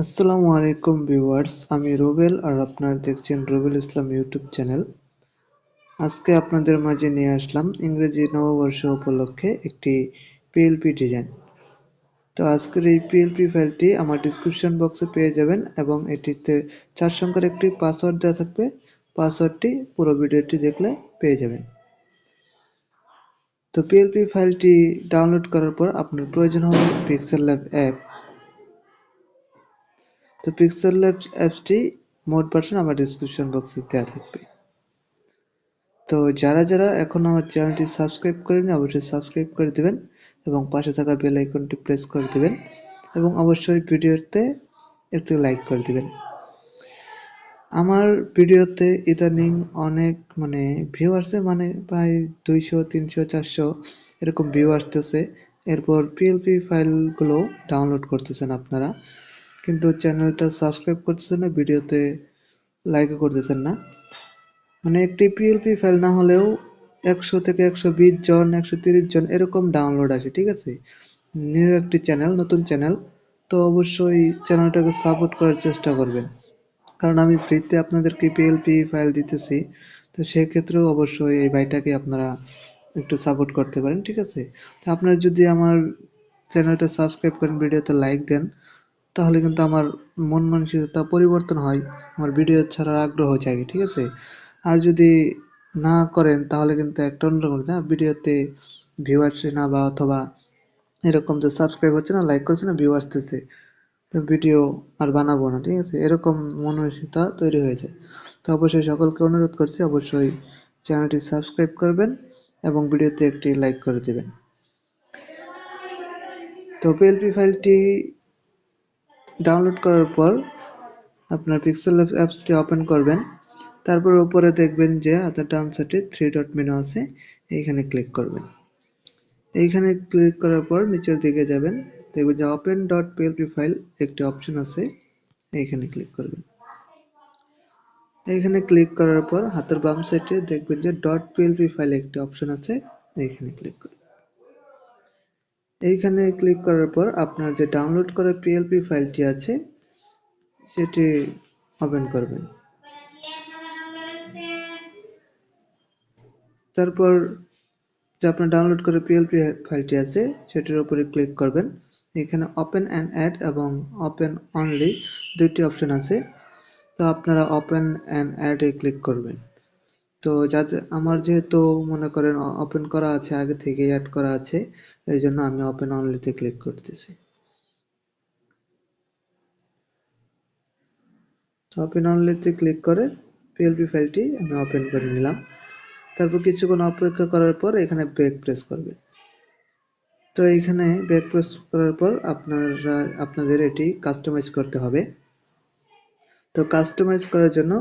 আসসালামু আলাইকুম ভিউয়ার্স, আমি রুবেল আর আপনারা দেখছেন রুবেল ইসলাম ইউটিউব চ্যানেল। আজকে আপনাদের মাঝে নিয়ে আসলাম ইংরেজি নববর্ষ উপলক্ষে একটি পিএলপি ডিজাইন তো আজকের এই পিএলপি ফাইলটি আমার ডিসক্রিপশন বক্সে পেয়ে যাবেন এবং এটিতে চার সংখ্যার একটি পাসওয়ার্ড দেওয়া থাকবে। পাসওয়ার্ডটি পুরো ভিডিওটি দেখলে পেয়ে যাবেন। তো পিএলপি ফাইলটি ডাউনলোড করার পর আপনার প্রয়োজন হবে পিক্সেল ল্যাব অ্যাপ তো পিক্সেল ল্যাব অ্যাপসটি মোট ভার্সন আমার ডিসক্রিপশন বক্সে দেওয়া থাকবে। তো যারা যারা এখন আমার চ্যানেলটি সাবস্ক্রাইব করেনি অবশ্যই সাবস্ক্রাইব করে দেবেন এবং পাশে থাকা বেল আইকনটি প্রেস করে দেবেন এবং অবশ্যই ভিডিওতে একটু লাইক করে দিবেন। আমার ভিডিওতে ইদানিং অনেক মানে ভিউ আসছে মানে প্রায় দুইশো, তিনশো, চারশো এরকম ভিউ আসতেছে। এরপর পিএলপি ফাইলগুলো ডাউনলোড করতেছেন আপনারা। কিন্তু চ্যানেলটা সাবস্ক্রাইব করতেছেন না ভিডিওতে লাইকও করতেছেন না। মানে একটি পিএলপি ফাইল না হলেও একশো থেকে একশো বিশ জন, একশো তিরিশ জন এরকম ডাউনলোড আসে, ঠিক আছে? নিউ একটি চ্যানেল নতুন চ্যানেল তো অবশ্যই চ্যানেলটাকে সাপোর্ট করার চেষ্টা করবেন। কারণ আমি ফ্রিতে আপনাদেরকে পিএলপি ফাইল দিতেছি, তো সেক্ষেত্রেও অবশ্যই এই ভাইটাকে আপনারা একটু সাপোর্ট করতে পারেন, ঠিক আছে? তো আপনারা যদি আমার চ্যানেলটা সাবস্ক্রাইব করেন ভিডিওতে লাইক দেন তাহলে কিন্তু আমার মন মানসিকতা পরিবর্তন হয়, আমার ভিডিও ছাড়ার আগ্রহ জাগে, ঠিক আছে? আর যদি না করেন, তাহলে কিন্তু একটা অন্যরকম, না? ভিডিওতে ভিউ আসছে না বা অথবা এরকম যে সাবস্ক্রাইব হচ্ছে না লাইক করছে না ভিউ আসতেছে, তো ভিডিও আর বানাবো না, ঠিক আছে? এরকম মানসিকতা তৈরি হয়ে যায়। তো অবশ্যই সকলকে অনুরোধ করছি, অবশ্যই চ্যানেলটি সাবস্ক্রাইব করবেন এবং ভিডিওতে একটি লাইক করে দেবেন। তো পিএলপি ফাইলটি ডাউনলোড করার পর আপনার পিক্সেল অ্যাপসটি ওপেন করবেন। তারপর উপরে দেখবেন যে হাতের ডান সাইডে থ্রি ডট মেনু আছে। এইখানে ক্লিক করবেন। এইখানে ক্লিক করার পর নিচের দিকে যাবেন। দেখবেন যে ওপেন ডট পিএলপি ফাইল একটি অপশন আছে। এইখানে ক্লিক করবেন। এইখানে ক্লিক করার পর হাতের বাম সাইডে দেখবেন যে. ডট পিএলপি ফাইল একটি অপশন আছে। এইখানে ক্লিক করবেন। এইখানে ক্লিক করার পর আপনার যে ডাউনলোড করা পিএলপি ফাইলটি আছে, সেটি ওপেন করবেন। তারপর যে আপনার ডাউনলোড করে পিএলপি ফাইলটি আছে, সেটির উপরে ক্লিক করবেন। এখানে ওপেন অ্যান্ড অ্যাড এবং ওপেন অনলি দুইটি অপশন আছে। তো আপনারা ওপেন অ্যান্ড অ্যাডে ক্লিক করবেন। তো যাতে আমার যেহেতু মনে করেন ওপেন করা আছে, আগে থেকে অ্যাড করা আছে, এই জন্য আমি ওপেন অনলিতে ক্লিক করতেছি। ওপেন অনলিতে ক্লিক করে পিএলপি ফাইলটি আমি ওপেন করে নিলাম। তারপর কিছুক্ষণ অপেক্ষা করার পর এখানে ব্যাক প্রেস করবে। তো এইখানে ব্যাক প্রেস করার পর আপনারা, আপনাদের এটি কাস্টমাইজ করতে হবে। তো কাস্টমাইজ করার জন্য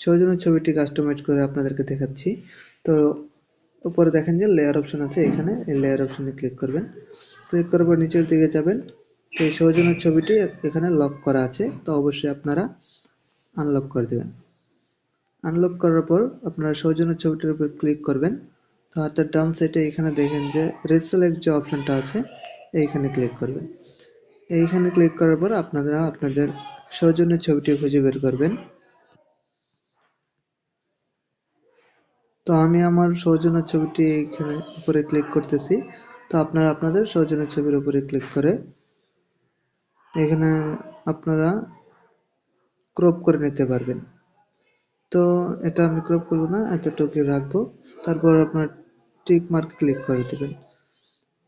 সৌজন্য ছবিটি কাস্টমাইজ করে আপনাদেরকে দেখাচ্ছি। তো উপরে দেখেন যে লেয়ার অপশন আছে এখানে, এই লেয়ার অপশনে ক্লিক করবেন। ক্লিক করার পর নিচের দিকে যাবেন। তো এই সৌজন্য ছবিটি এখানে লক করা আছে। তো অবশ্যই আপনারা আনলক করে দেবেন। আনলক করার পর আপনারা সৌজন্য ছবিটির উপর ক্লিক করবেন। তো হাতের ডান সাইডে এখানে দেখেন যে রিসেলেক্ট যে অপশনটা আছে, এইখানে ক্লিক করবেন। এইখানে ক্লিক করার পর আপনারা আপনাদের সৌজন্য ছবিটি খুঁজে বের করবেন। তো আমি আমার সৌজন্য ছবিটি এখানে উপরে ক্লিক করতেছি। তো আপনারা আপনাদের সৌজন্য ছবির উপরে ক্লিক করে এখানে আপনারা ক্রপ করে নিতে পারবেন। তো এটা আমি ক্রপ করব না, এতটুকু রাখব। তারপর আপনার টিক মার্ক ক্লিক করে দেবেন।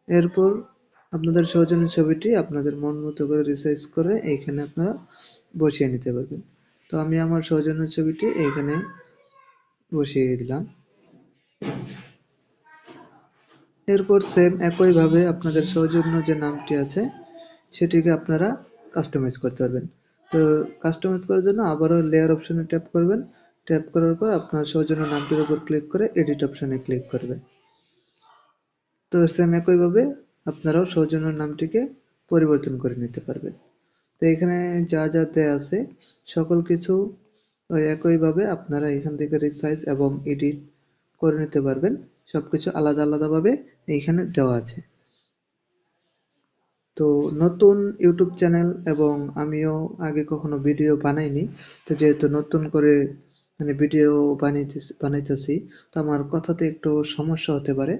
এরপর আপনাদের সৌজন্য ছবিটি আপনাদের মন মতো করে রিসাইজ করে এইখানে আপনারা বসিয়ে নিতে পারবেন। তো আমি আমার সৌজন্য ছবিটি এইখানে বসিয়ে দিলাম। এরপর সেম একইভাবে আপনাদের সৌজন্য যে নামটি আছে, সেটিকে আপনারা কাস্টমাইজ করতে পারবেন। তো কাস্টমাইজ করার জন্য আবারও লেয়ার অপশনে ট্যাপ করবেন। ট্যাপ করার পর আপনার সৌজন্য নামটির উপর ক্লিক করে এডিট অপশনে ক্লিক করবেন। তো সেম একইভাবে আপনারাও সৌজন্য নামটিকে পরিবর্তন করে নিতে পারবেন। তো এখানে যা যা দেয়া আছে, সকল কিছু একইভাবে আপনারা এখান থেকে রিসাইজ এবং এডিট করে নিতে পারবেন। সব কিছু আলাদা আলাদাভাবে এইখানে দেওয়া আছে। তো নতুন ইউটিউব চ্যানেল এবং আমিও আগে কখনো ভিডিও বানাইনি, তো যেহেতু নতুন করে মানে ভিডিও বানাইতে, বানাইতেছি, তো আমার কথাতে একটু সমস্যা হতে পারে,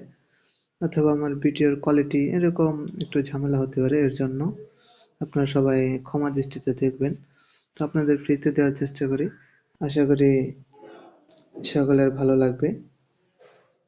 অথবা আমার ভিডিওর কোয়ালিটি এরকম একটু ঝামেলা হতে পারে, এর জন্য আপনারা সবাই ক্ষমা দৃষ্টিতে দেখবেন। তো আপনাদের ফ্রিতে দেওয়ার চেষ্টা করি। আশা করি সকলের ভালো লাগবে।